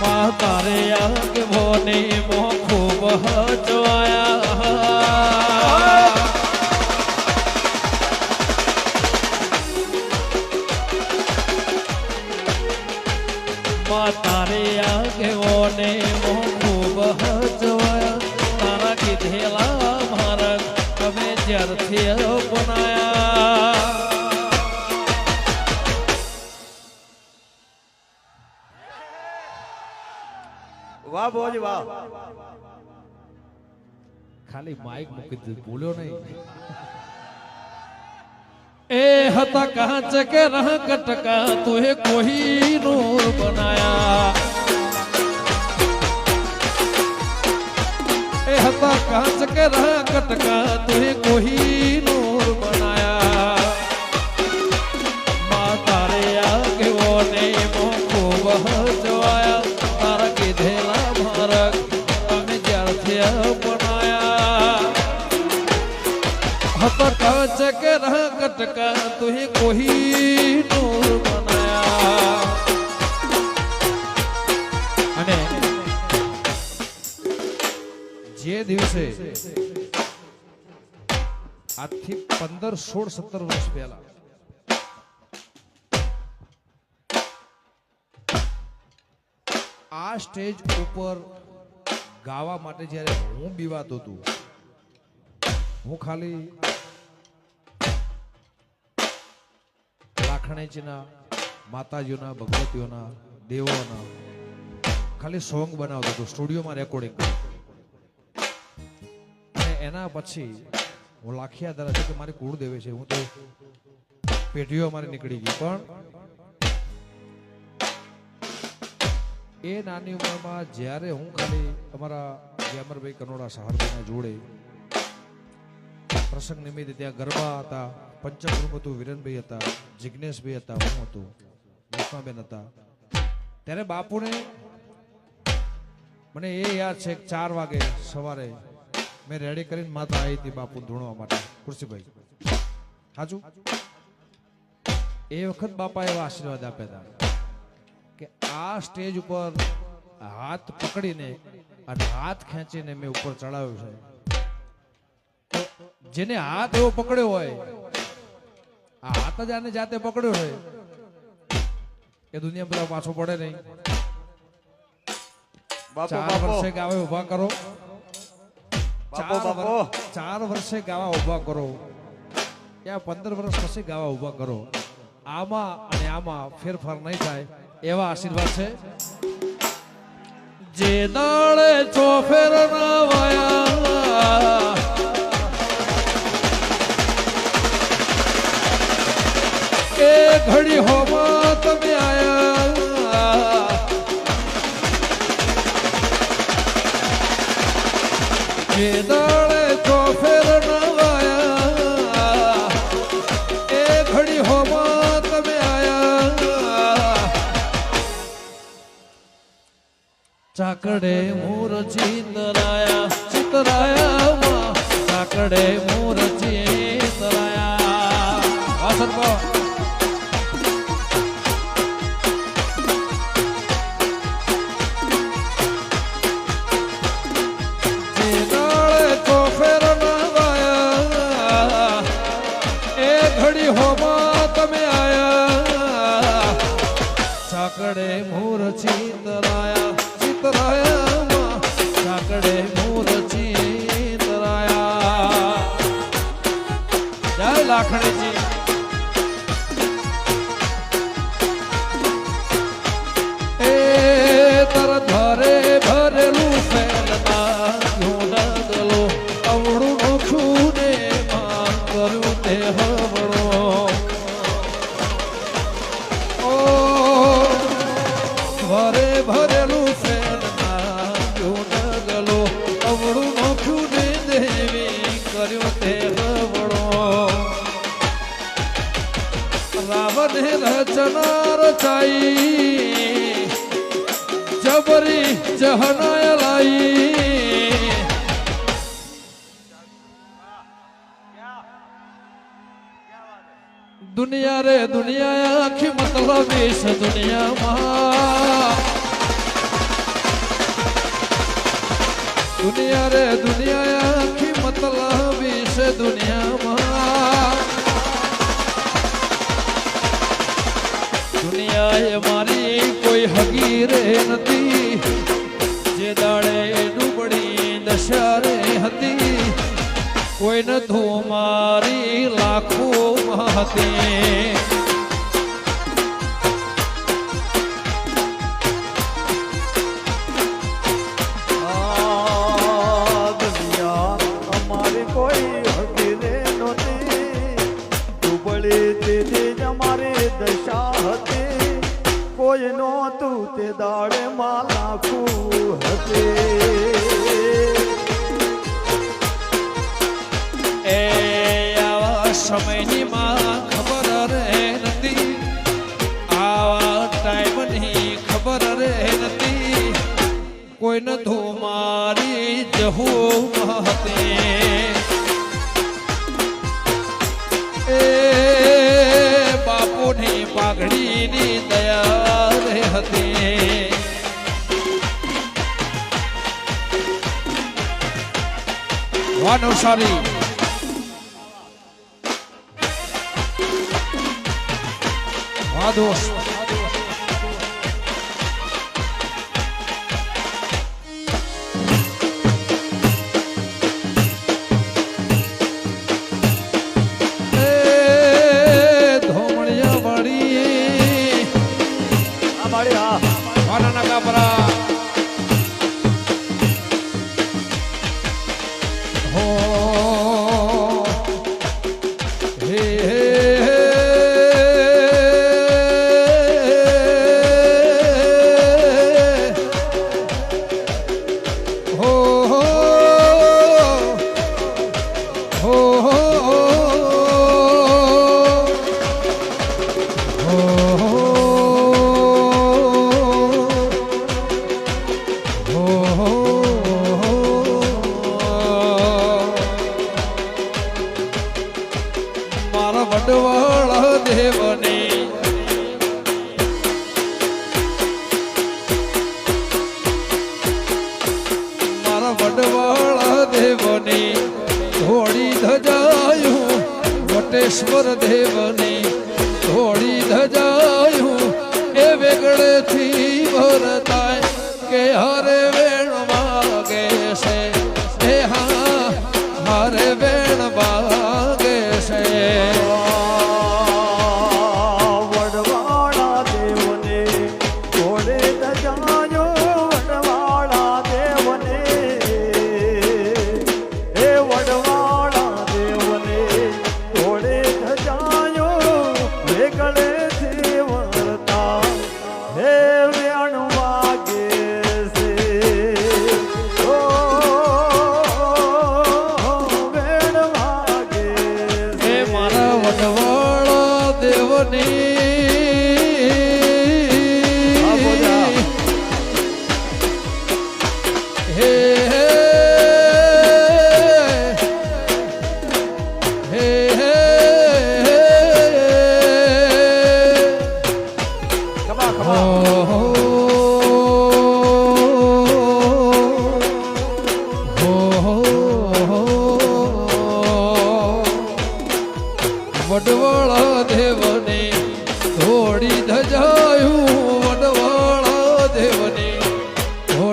માં તારે ખાલી માઇક મૂકી દીધું ભૂલ્યો નહીં એ હતા કાંચ કે રહ કટકા તુહે કોઈ નૂર બનાયા એ હતા કાંચ કે રહ કટકા તુહે કોઈ હતો કાચ કે રહ કટકા તુહે કોઈ નૂર બનાયા અને જે દિવસે આજથી પંદર, સોળ, સત્તર વર્ષ પહેલા આ સ્ટેજ ઉપર ગાવા માટે જ્યારે હું બીવાતો હતો હું ખાલી લાખણેજીના, માતાજીઓના, ભગવતીઓના, દેવોના ખાલી સોંગ બનાવતો હતો, સ્ટુડિયોમાં રેકોર્ડિંગ અને એના પછી હું લાખિયા ધરા કે મારી કુળ દેવે છે, હું તો પેઢીઓ મારી નીકળી ગઈ. પણ એ નાની ઉંમરમાં જ્યારે હું ખાલી અમારા ગેમરભાઈ કનોડા સહારભાઈના જોડે પ્રસંગ નિમિત્તે ત્યાં ગરબા હતા પંચગૃહ હતું, વિરનભાઈ હતા જિજ્ઞેશભાઈ હતા, હું હતું વૈષ્ણવબેન હતા. ત્યારે બાપુને મને એ યાદ છે ચાર વાગે સવારે મેં રેડી કરીને માતા આવી હતી બાપુ ધૂણવા માટે. કુર્સીભાઈ સાચું એ વખત બાપા એવા આશીર્વાદ આપ્યા હતા કે આ સ્ટેજ ઉપર હાથ પકડીને અને હાથ ખેંચીને મેં ઉપર ચડાવ્યો છે. જેને હાથ એવો પકડ્યો હોય આ હાથ જ આને જાતે પકડ્યો હોય એ દુનિયા બધા પાછો પડે નહીં. ચાર વર્ષે ગાવા ઊભા કરો. ચાર વર્ષે ગાવા ઊભા કરો. ત્યાં પંદર વર્ષ પછી ગાવા ઊભા કરો. આમાં અને આમાં ફેરફાર નહીં થાય એવા આશીર્વાદ છે. જે દાડે ચોફેર ના વાયા એ ઘડી હોમાં તમે આયા. જે દાડે ચોફેર નવાયા. એ ઘડી હોમાં તમે આયા. ચાકડે મોર ચિતરાયા ચાકડે મોર ભરેલું ફેલના ઢોંડગલો અવળું નોખું ને દેવી કર્યું તે હવળો. રાવણે રચના રચાઈ દુનિયા રે દુનિયા, આખી મતલબ દુનિયામાં. दुनिया रे दुनिया, आखी मतला विष दुनिया दुनिया ये मारी, कोई हगीर नती। जे दाड़े डूबड़ी दशारे हती। कोई न धूमारी लाखों महती તે દિન મારે દશા હતી. કોઈ નહોતું તે દાડે માં લાખું હતી. એ આવા સમયની માં ખબર રે નથી. આવા ટાઈમની ખબર રે નથી. કોઈને ધો મારી જવું હતી. મોદીની દયા હતી. અનુસારી વાદોસ્ત. the world.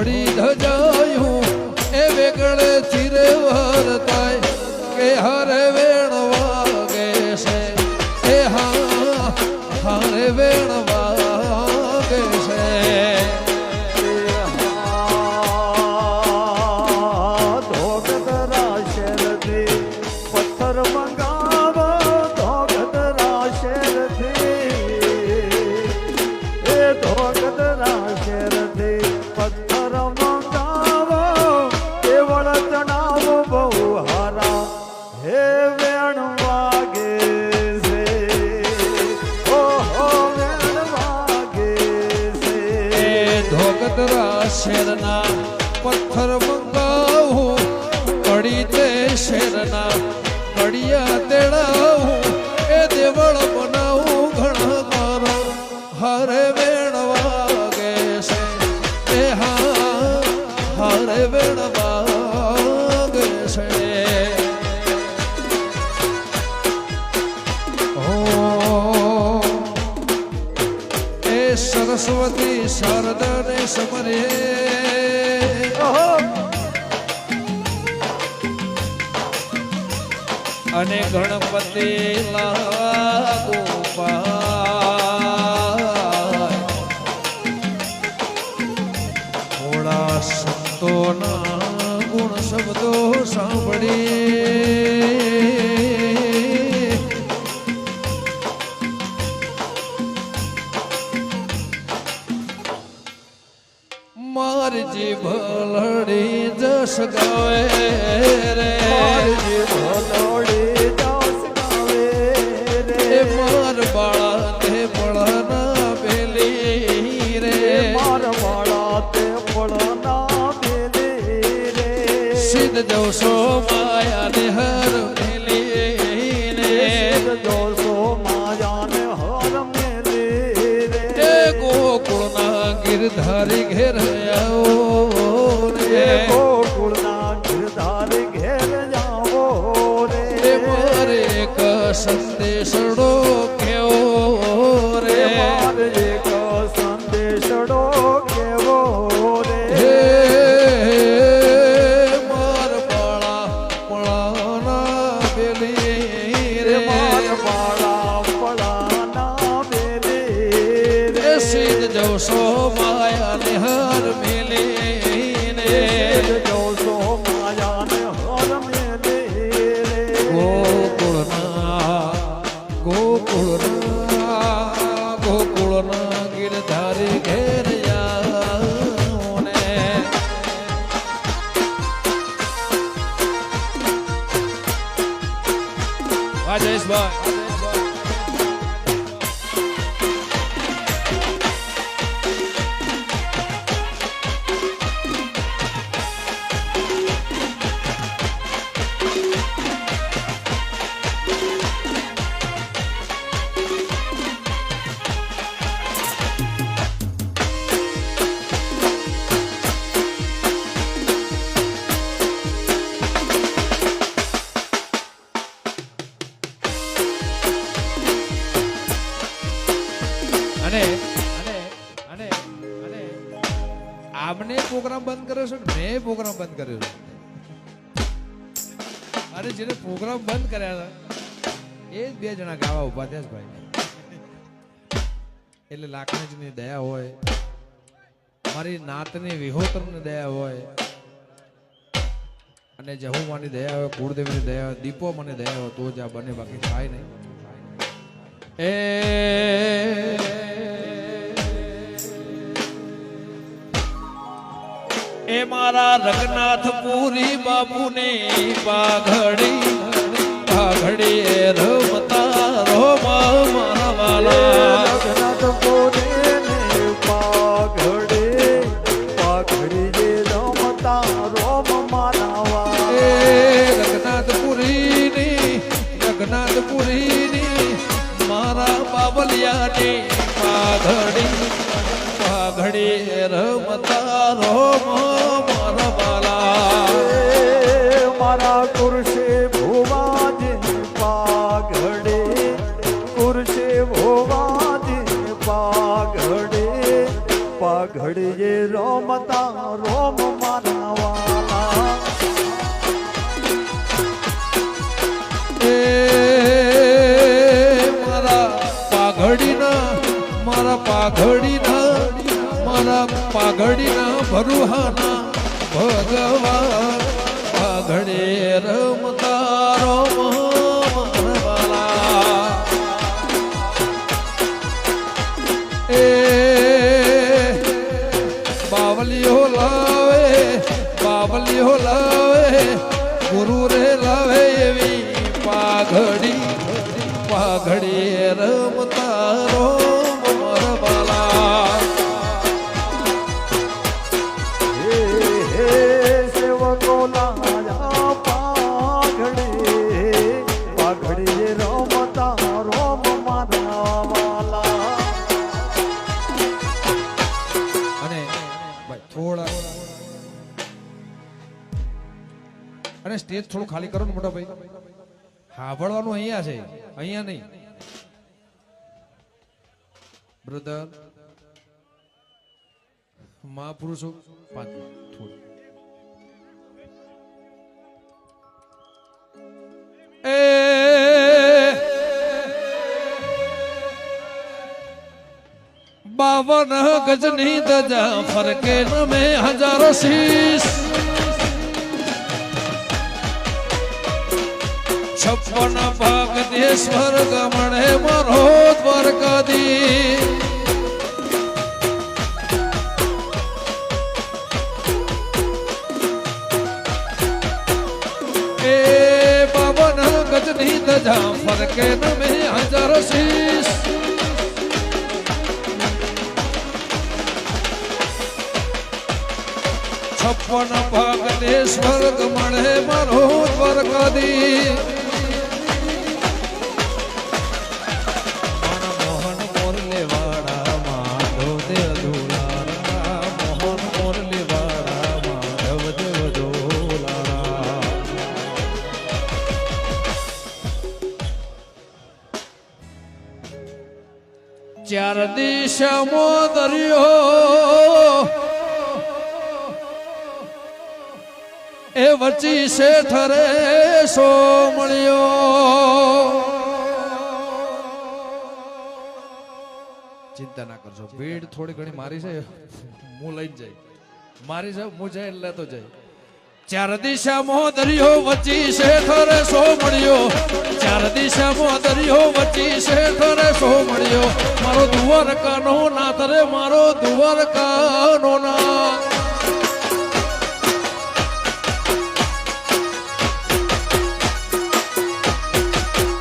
વળી ધજાયું એ વેગળે ચીરે વરતાય કે હરે મોટી શારદાને સમરે. અને ગણપતિ લાગુ મારી જીભ લડી જસ ગાવે રે. મારી જેને પ્રોગ્રામ બંધ કર્યા હતા, એ જ બે જણા ગાવા ઊભા થયા ભાઈ. એટલે લાખણીની દયા હોય, મારી નાતની વિહોતરની દયા હોય, અને જહુમાની દયા હોય, કુળદેવની દયા હોય દીપો મને દયા હોય, તો જ આ બને બાકી થાય નહીં. એ એ મારા રઘનાથ પુરી બાપુને પાઘડી. પાઘડી એ રમતા રોમા મારા વાલા. રઘનાથ પોરે પાઘડે પાઘડી જે રમતા રોમ માનાવા એ રઘનાથપુરીની રઘનાથપુરીની મારા બાબલિયાની પાઘડી. પાઘડી રમતા રોમ પાઘડીના ભરુહાના ભગવાન પાઘડે રમતા રોમ બાવલીઓ લાવે બાવલીઓ લાવે ગુરુ રે લાવે એવી પાઘડી પાઘડી રમતા સ્ટેજ થોડું ખાલી કરો ને મોટા ભાઈ. હાભળવાનું અહીંયા છે, અહીંયા નહીં. બ્રધર મહાપુરુષો પાંચ થોડું. બાવન ગજની દજા ફરકે નમે હજારો શીશ. છપ્પન ભાગ દેશ્વર ગમણે મારો દ્વારકાધી એ પવન ગજની ધજા ફરકે નમે હજારો શીશ. છપ્પન ભાગ સ્વર્ગ ગમણે મારો દ્વારકાધી ચાર દિશામાં દરિયો એ વચ્ચી શેઠ રે સો મળ્યો ચિંતા ના કરજો ભીડ થોડી ઘણી મારી છે હું લઈ જાય. મારી છે હું જાય એટલે તો જાય. ચાર દિશામાં દરિયો વચ્ચી શેઠ રે સો મળ્યો ચાર દિશામાં દરિયો વચ્ચી શેઠ રે સો મળ્યો મારો દ્વારકાનો નાથ રે મારો દ્વારકાનો નાથ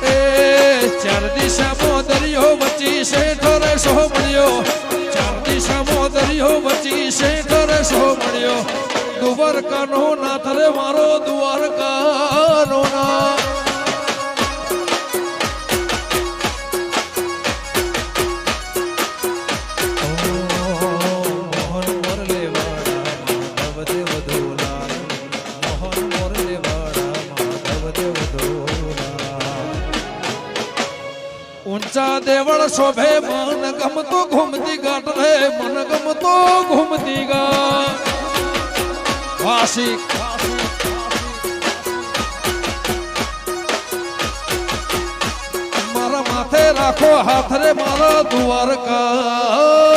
એ ચાર દરિયો વચ્ચી શેઠ રે સો મળ્યો. ચાર દિશામાં દરિયો વચ્ચી શેઠ રે સો મળ્યો. દ્વારકાનો નાથ રે મારો દ્વારકાનો નાથ દેવળ શોભે, મન ગમતો ઘૂમતી ગાટ રે, મન ગમતો ઘૂમતી ગાટ વાસી મારા માથે રાખો હાથ રે, મારા દ્વારકા